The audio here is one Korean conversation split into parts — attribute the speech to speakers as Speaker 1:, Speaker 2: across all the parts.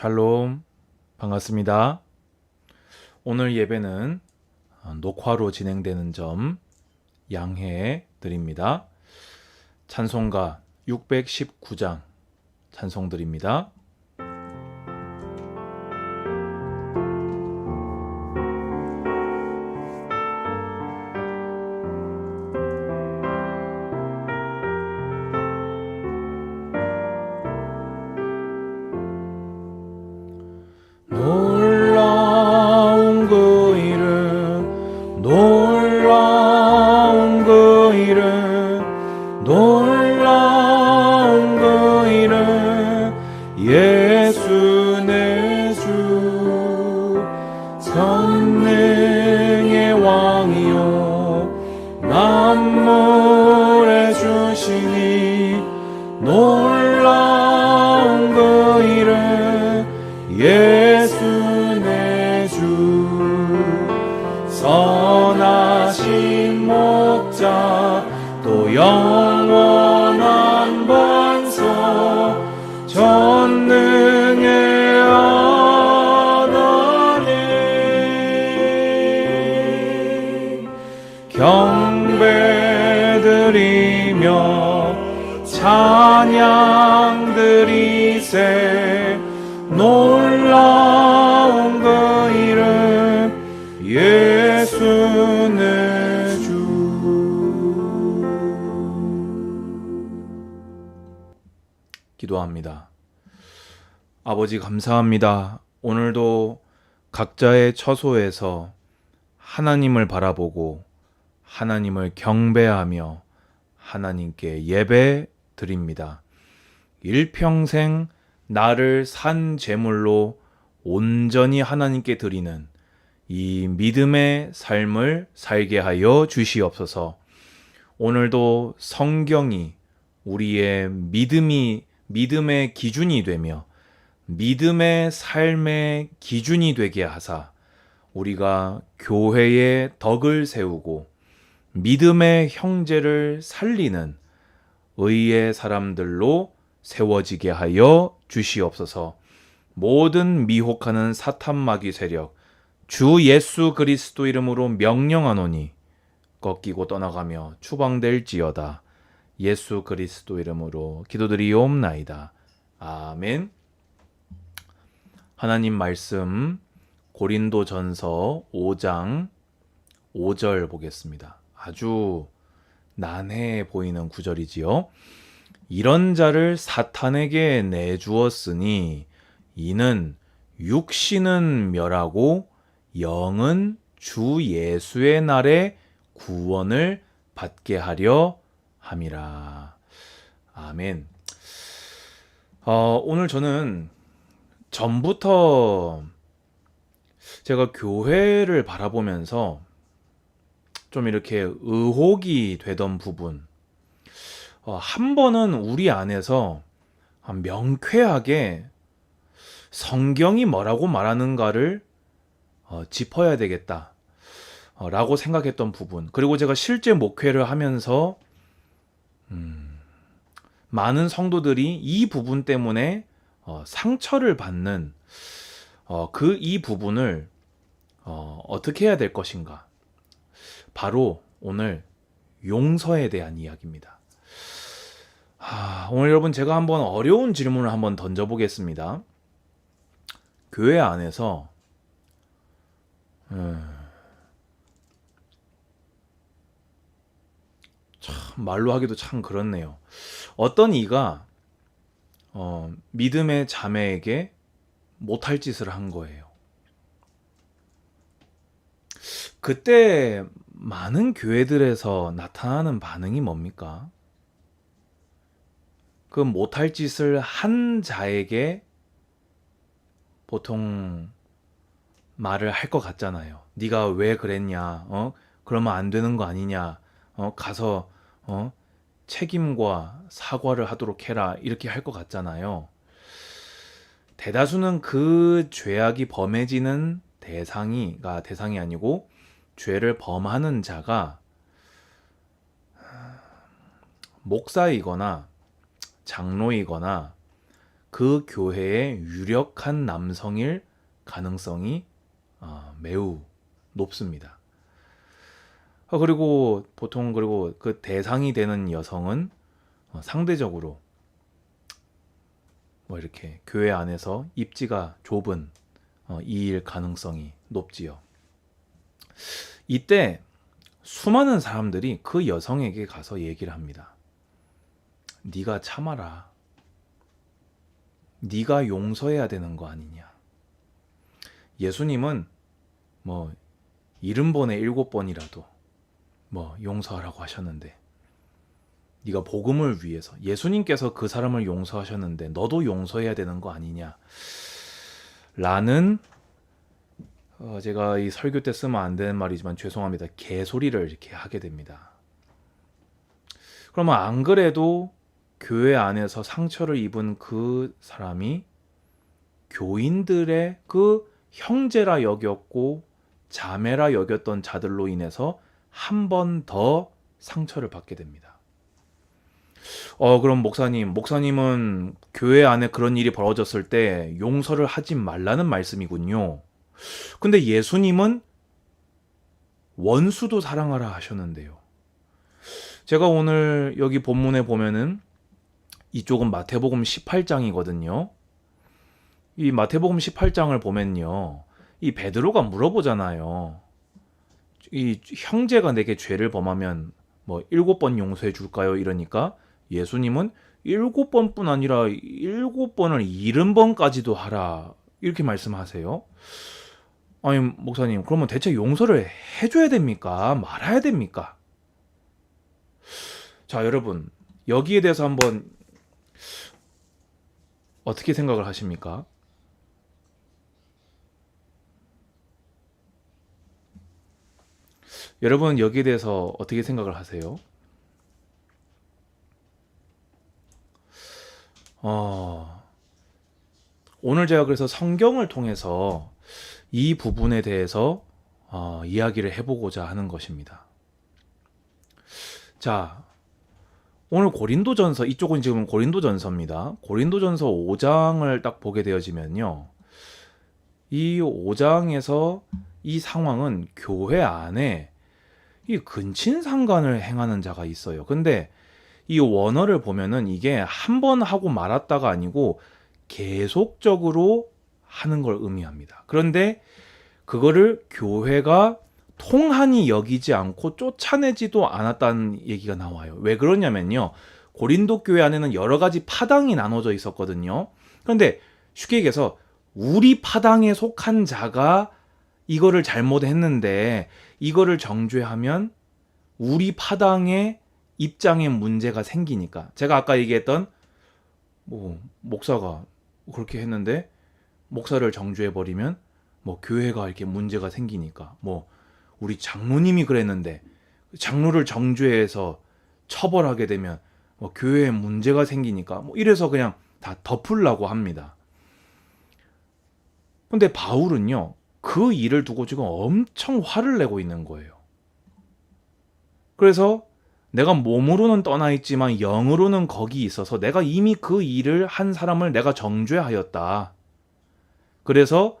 Speaker 1: 샬롬 반갑습니다. 오늘 예배는 어, 녹화로 진행되는 점 양해 드립니다. 찬송가 619장 찬송 드립니다. Oh. 선하신 목자 또 영원한 반석 전능의 하나님. 경배드리며 찬양 드리세 기도합니다. 아버지 감사합니다. 오늘도 각자의 처소에서 하나님을 바라보고 하나님을 경배하며 하나님께 예배 드립니다. 일평생 나를 산 제물로 온전히 하나님께 드리는 이 믿음의 삶을 살게 하여 주시옵소서. 오늘도 성경이 우리의 믿음이 믿음의 기준이 되며 믿음의 삶의 기준이 되게 하사 우리가 교회의 덕을 세우고 믿음의 형제를 살리는 의의 사람들로 세워지게 하여 주시옵소서. 모든 미혹하는 사탄 마귀 세력 주 예수 그리스도 이름으로 명령하노니 꺾이고 떠나가며 추방될지어다. 예수 그리스도 이름으로 기도드리옵나이다. 아멘. 하나님 말씀 고린도전서 5장 5절 보겠습니다. 아주 난해해 보이는 구절이지요. 이런 자를 사탄에게 내주었으니 이는 육신은 멸하고 영은 주 예수의 날에 구원을 받게 하려 함이라. 아멘. 어, 오늘 저는 전부터 제가 교회를 바라보면서 좀 이렇게 의혹이 되던 부분, 어, 한 번은 우리 안에서 명쾌하게 성경이 뭐라고 말하는가를 어, 짚어야 되겠다. 어, 라고 생각했던 부분. 그리고 제가 실제 목회를 하면서, 음, 많은 성도들이 이 부분 때문에 어, 상처를 받는 어, 그 이 부분을 어, 어떻게 해야 될 것인가. 바로 오늘 용서에 대한 이야기입니다. 하, 오늘 여러분 제가 한번 어려운 질문을 한번 던져보겠습니다. 교회 안에서 음, 참 말로 하기도 참 그렇네요. 어떤 이가 어, 믿음의 자매에게 못할 짓을 한 거예요. 그때 많은 교회들에서 나타나는 반응이 뭡니까? 그 못할 짓을 한 자에게 보통 말을 할 것 같잖아요. 네가 왜 그랬냐? 어? 그러면 안 되는 거 아니냐? 어? 가서 어? 책임과 사과를 하도록 해라. 이렇게 할 것 같잖아요. 대다수는 그 죄악이 범해지는 대상이가 대상이 아니고 죄를 범하는 자가 목사이거나 장로이거나 그 교회의 유력한 남성일 가능성이 어, 매우 높습니다. 아, 그리고 보통 그리고 그 대상이 되는 여성은 어, 상대적으로 뭐 이렇게 교회 안에서 입지가 좁은 어, 이일 가능성이 높지요. 이때 수많은 사람들이 그 여성에게 가서 얘기를 합니다. 네가 참아라. 네가 용서해야 되는 거 아니냐. 예수님은 뭐 일흔 번에 일곱 번이라도 뭐 용서하라고 하셨는데 네가 복음을 위해서 예수님께서 그 사람을 용서하셨는데 너도 용서해야 되는 거 아니냐? 라는 어, 제가 이 설교 때 쓰면 안 되는 말이지만 죄송합니다. 개소리를 이렇게 하게 됩니다. 그러면 안 그래도 교회 안에서 상처를 입은 그 사람이 교인들의 그 형제라 여겼고 자매라 여겼던 자들로 인해서 한 번 더 상처를 받게 됩니다. 어, 그럼 목사님, 목사님은 교회 안에 그런 일이 벌어졌을 때 용서를 하지 말라는 말씀이군요. 근데 예수님은 원수도 사랑하라 하셨는데요. 제가 오늘 여기 본문에 보면은 이쪽은 마태복음 18장이거든요. 이 마태복음 18장을 보면요. 이 베드로가 물어보잖아요. 이 형제가 내게 죄를 범하면 뭐 일곱 번 용서해 줄까요? 이러니까 예수님은 일곱 번뿐 아니라 일곱 번을 일흔 번까지도 하라 이렇게 말씀하세요. 아니 목사님 그러면 대체 용서를 해줘야 됩니까? 말아야 됩니까? 자 여러분 여기에 대해서 한번 어떻게 생각을 하십니까? 여러분 여기에 대해서 어떻게 생각을 하세요? 어, 오늘 제가 그래서 성경을 통해서 이 부분에 대해서 어, 이야기를 해보고자 하는 것입니다. 자, 오늘 고린도전서 이쪽은 지금 고린도전서입니다. 고린도전서 5장을 딱 보게 되어지면요. 이 5장에서 이 상황은 교회 안에 이 근친상간을 행하는 자가 있어요. 근데 이 원어를 보면은 이게 한 번 하고 말았다가 아니고 계속적으로 하는 걸 의미합니다. 그런데 그거를 교회가 통한이 여기지 않고 쫓아내지도 않았다는 얘기가 나와요. 왜 그러냐면요. 고린도 교회 안에는 여러 가지 파당이 나눠져 있었거든요. 그런데 쉽게 얘기해서 우리 파당에 속한 자가 이거를 잘못했는데 이거를 정죄하면 우리 파당의 입장에 문제가 생기니까 제가 아까 얘기했던 뭐 목사가 그렇게 했는데 목사를 정죄해 버리면 뭐 교회가 이렇게 문제가 생기니까 뭐 우리 장로님이 그랬는데 장로를 정죄해서 처벌하게 되면 뭐 교회에 문제가 생기니까 뭐 이래서 그냥 다 덮으려고 합니다. 근데 바울은요, 그 일을 두고 지금 엄청 화를 내고 있는 거예요. 그래서 내가 몸으로는 떠나 있지만 영으로는 거기 있어서 내가 이미 그 일을 한 사람을 내가 정죄하였다. 그래서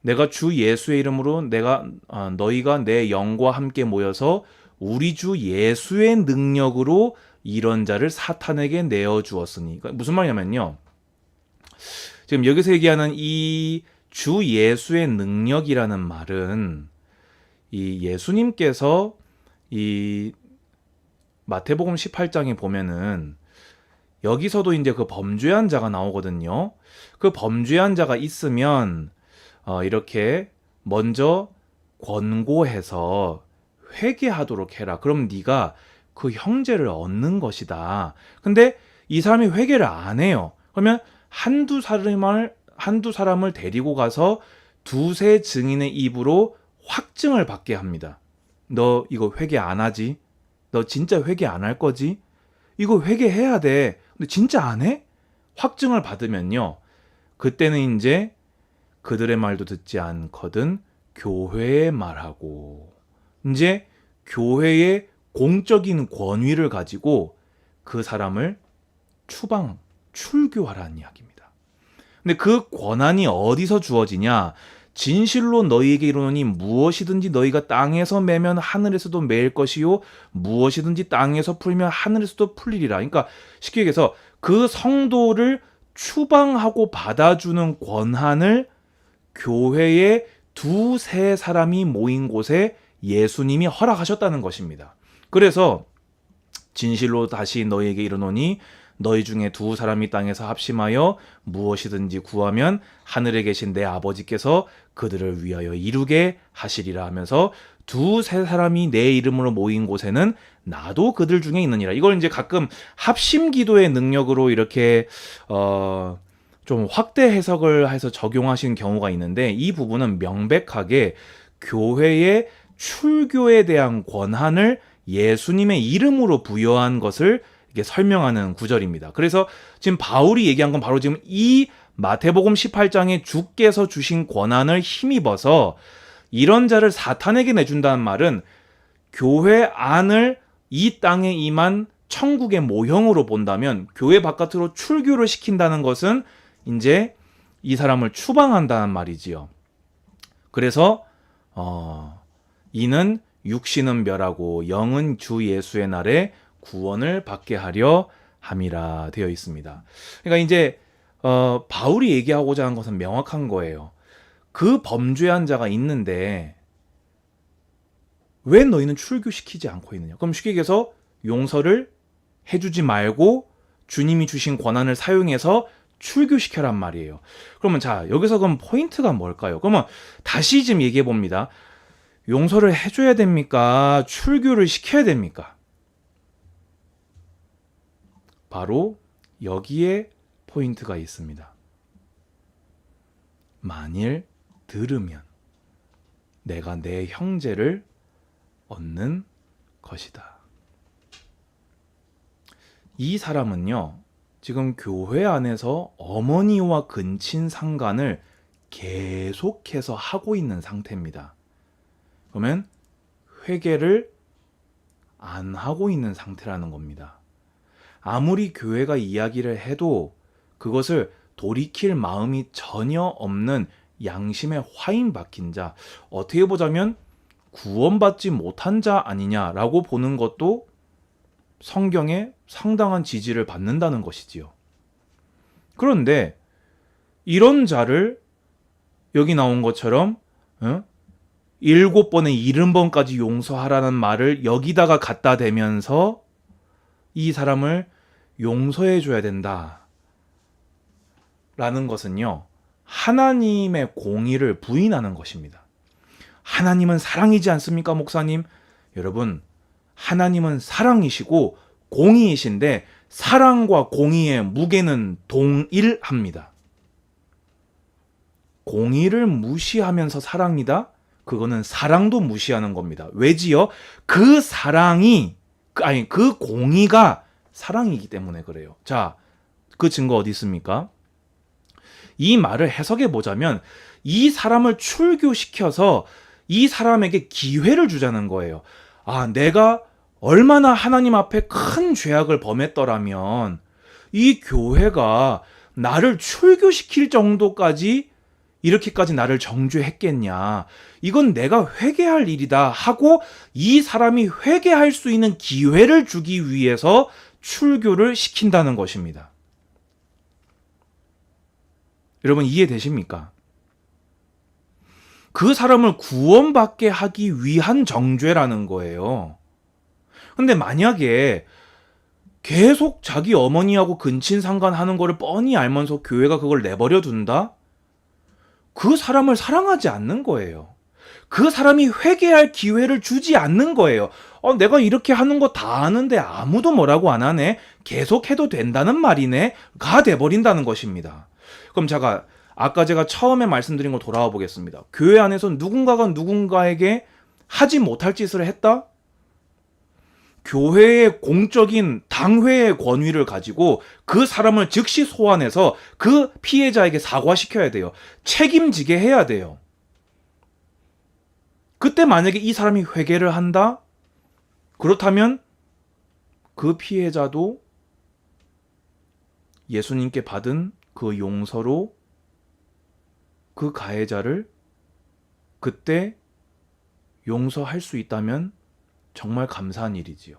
Speaker 1: 내가 주 예수의 이름으로 내가 어, 너희가 내 영과 함께 모여서 우리 주 예수의 능력으로 이런 자를 사탄에게 내어 주었으니 그러니까 무슨 말이냐면요. 지금 여기서 얘기하는 이 주 예수의 능력이라는 말은 이 예수님께서 이 마태복음 18장에 보면은 여기서도 이제 그 범죄한 자가 나오거든요. 그 범죄한 자가 있으면 어 이렇게 먼저 권고해서 회개하도록 해라. 그럼 네가 그 형제를 얻는 것이다. 근데 이 사람이 회개를 안 해요. 그러면 한두 사람을 한두 사람을 데리고 가서 두세 증인의 입으로 확증을 받게 합니다. 너 이거 회개 안 하지? 너 진짜 회개 안 할 거지? 이거 회개해야 돼. 근데 진짜 안 해? 확증을 받으면요. 그때는 이제 그들의 말도 듣지 않거든 교회의 말하고 이제 교회의 공적인 권위를 가지고 그 사람을 추방, 출교하라는 이야기입니다. 근데 그 권한이 어디서 주어지냐? 진실로 너희에게 이르노니 무엇이든지 너희가 땅에서 매면 하늘에서도 매일 것이요 무엇이든지 땅에서 풀면 하늘에서도 풀리리라. 그러니까 쉽게 얘기해서 그 성도를 추방하고 받아주는 권한을 교회에 두세 사람이 모인 곳에 예수님이 허락하셨다는 것입니다. 그래서 진실로 다시 너희에게 이르노니 너희 중에 두 사람이 땅에서 합심하여 무엇이든지 구하면 하늘에 계신 내 아버지께서 그들을 위하여 이루게 하시리라 하면서 두 세 사람이 내 이름으로 모인 곳에는 나도 그들 중에 있느니라. 이걸 이제 가끔 합심 기도의 능력으로 이렇게 어, 좀 확대 해석을 해서 적용하신 경우가 있는데 이 부분은 명백하게 교회의 출교에 대한 권한을 예수님의 이름으로 부여한 것을 설명하는 구절입니다. 그래서 지금 바울이 얘기한 건 바로 지금 이 마태복음 18장에 주께서 주신 권한을 힘입어서 이런 자를 사탄에게 내준다는 말은 교회 안을 이 땅에 임한 천국의 모형으로 본다면 교회 바깥으로 출교를 시킨다는 것은 이제 이 사람을 추방한다는 말이지요. 그래서 어, 이는 육신은 멸하고 영은 주 예수의 날에 구원을 받게 하려 함이라 되어 있습니다. 그러니까 이제 어, 바울이 얘기하고자 하는 것은 명확한 거예요. 그 범죄한 자가 있는데 왜 너희는 출교시키지 않고 있느냐? 그럼 쉽게 얘기해서 용서를 해주지 말고 주님이 주신 권한을 사용해서 출교시켜란 말이에요. 그러면 자, 여기서 그럼 포인트가 뭘까요? 그러면 다시 좀 얘기해 봅니다. 용서를 해줘야 됩니까? 출교를 시켜야 됩니까? 바로 여기에 포인트가 있습니다. 만일 들으면 내가 내 형제를 얻는 것이다. 이 사람은요, 지금 교회 안에서 어머니와 근친 상간을 계속해서 하고 있는 상태입니다. 그러면 회개를 안 하고 있는 상태라는 겁니다. 아무리 교회가 이야기를 해도 그것을 돌이킬 마음이 전혀 없는 양심에 화인 박힌 자, 어떻게 보자면 구원받지 못한 자 아니냐라고 보는 것도 성경에 상당한 지지를 받는다는 것이지요. 그런데 이런 자를 여기 나온 것처럼 어? 일곱 번에 일흔 번까지 용서하라는 말을 여기다가 갖다 대면서 이 사람을 용서해 줘야 된다. 라는 것은요, 하나님의 공의를 부인하는 것입니다. 하나님은 사랑이지 않습니까, 목사님? 여러분, 하나님은 사랑이시고 공의이신데 사랑과 공의의 무게는 동일합니다. 공의를 무시하면서 사랑이다? 그거는 사랑도 무시하는 겁니다. 왜지요? 그 사랑이 그- 아니 그 공의가 사랑이기 때문에 그래요. 자, 그 증거 어디 있습니까? 이 말을 해석해 보자면 이 사람을 출교시켜서 이 사람에게 기회를 주자는 거예요. 아, 내가 얼마나 하나님 앞에 큰 죄악을 범했더라면 이 교회가 나를 출교시킬 정도까지 이렇게까지 나를 정죄했겠냐. 이건 내가 회개할 일이다 하고 이 사람이 회개할 수 있는 기회를 주기 위해서 출교를 시킨다는 것입니다. 여러분 이해되십니까? 그 사람을 구원받게 하기 위한 정죄라는 거예요. 근데 만약에 계속 자기 어머니하고 근친 상간하는 거를 뻔히 알면서 교회가 그걸 내버려 둔다? 그 사람을 사랑하지 않는 거예요. 그 사람이 회개할 기회를 주지 않는 거예요. 어, 내가 이렇게 하는 거 다 아는데 아무도 뭐라고 안 하네? 계속 해도 된다는 말이네? 가 돼버린다는 것입니다. 그럼 제가, 아까 제가 처음에 말씀드린 거 돌아와 보겠습니다. 교회 안에서 누군가가 누군가에게 하지 못할 짓을 했다? 교회의 공적인 당회의 권위를 가지고 그 사람을 즉시 소환해서 그 피해자에게 사과시켜야 돼요. 책임지게 해야 돼요. 그때 만약에 이 사람이 회개를 한다? 그렇다면 그 피해자도 예수님께 받은 그 용서로 그 가해자를 그때 용서할 수 있다면 정말 감사한 일이지요.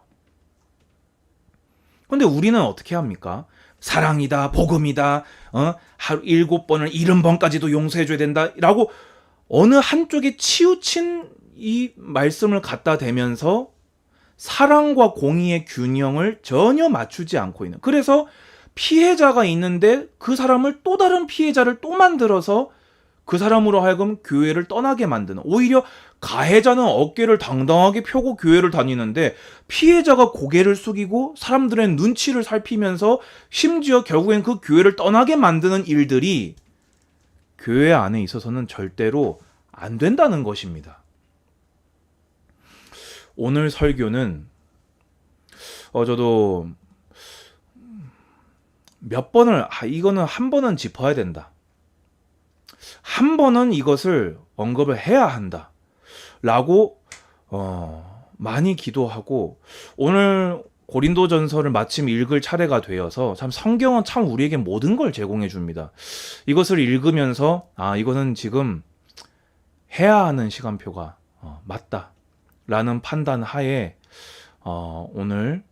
Speaker 1: 근데 우리는 어떻게 합니까? 사랑이다, 복음이다, 어? 하루 일곱 번을 일흔 번까지도 용서해줘야 된다, 라고 어느 한쪽에 치우친 이 말씀을 갖다 대면서 사랑과 공의의 균형을 전혀 맞추지 않고 있는. 그래서 피해자가 있는데 그 사람을 또 다른 피해자를 또 만들어서 그 사람으로 하여금 교회를 떠나게 만드는. 오히려 가해자는 어깨를 당당하게 펴고 교회를 다니는데 피해자가 고개를 숙이고 사람들의 눈치를 살피면서 심지어 결국엔 그 교회를 떠나게 만드는 일들이 교회 안에 있어서는 절대로 안 된다는 것입니다. 오늘 설교는 어 저도 몇 번을 아 이거는 한 번은 짚어야 된다. 한 번은 이것을 언급을 해야 한다. 라고 어 많이 기도하고 오늘 고린도전서를 마침 읽을 차례가 되어서 참 성경은 참 우리에게 모든 걸 제공해 줍니다. 이것을 읽으면서 아 이거는 지금 해야 하는 시간표가 어, 맞다 라는 판단 하에 어, 오늘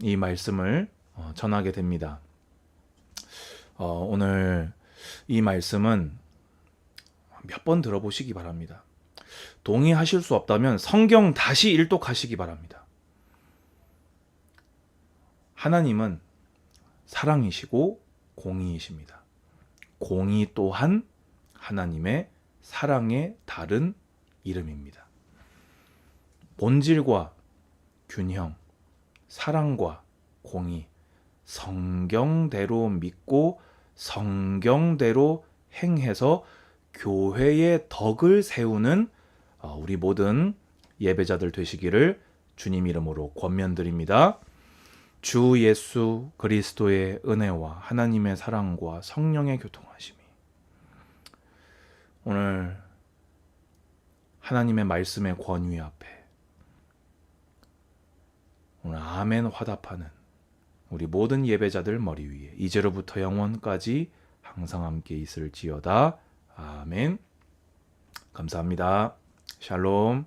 Speaker 1: 이 말씀을 어, 전하게 됩니다. 어, 오늘 이 말씀은 몇 번 들어보시기 바랍니다. 동의하실 수 없다면 성경 다시 일독하시기 바랍니다. 하나님은 사랑이시고 공의이십니다. 공의 또한 하나님의 사랑의 다른 이름입니다. 본질과 균형, 사랑과 공의, 성경대로 믿고 성경대로 행해서 교회의 덕을 세우는 어, 우리 모든 예배자들 되시기를 주님 이름으로 권면드립니다. 주 예수 그리스도의 은혜와 하나님의 사랑과 성령의 교통하심이 오늘 하나님의 말씀의 권위 앞에 오늘 아멘 화답하는 우리 모든 예배자들 머리 위에 이제로부터 영원까지 항상 함께 있을지어다. 아멘. 감사합니다. 샬롬.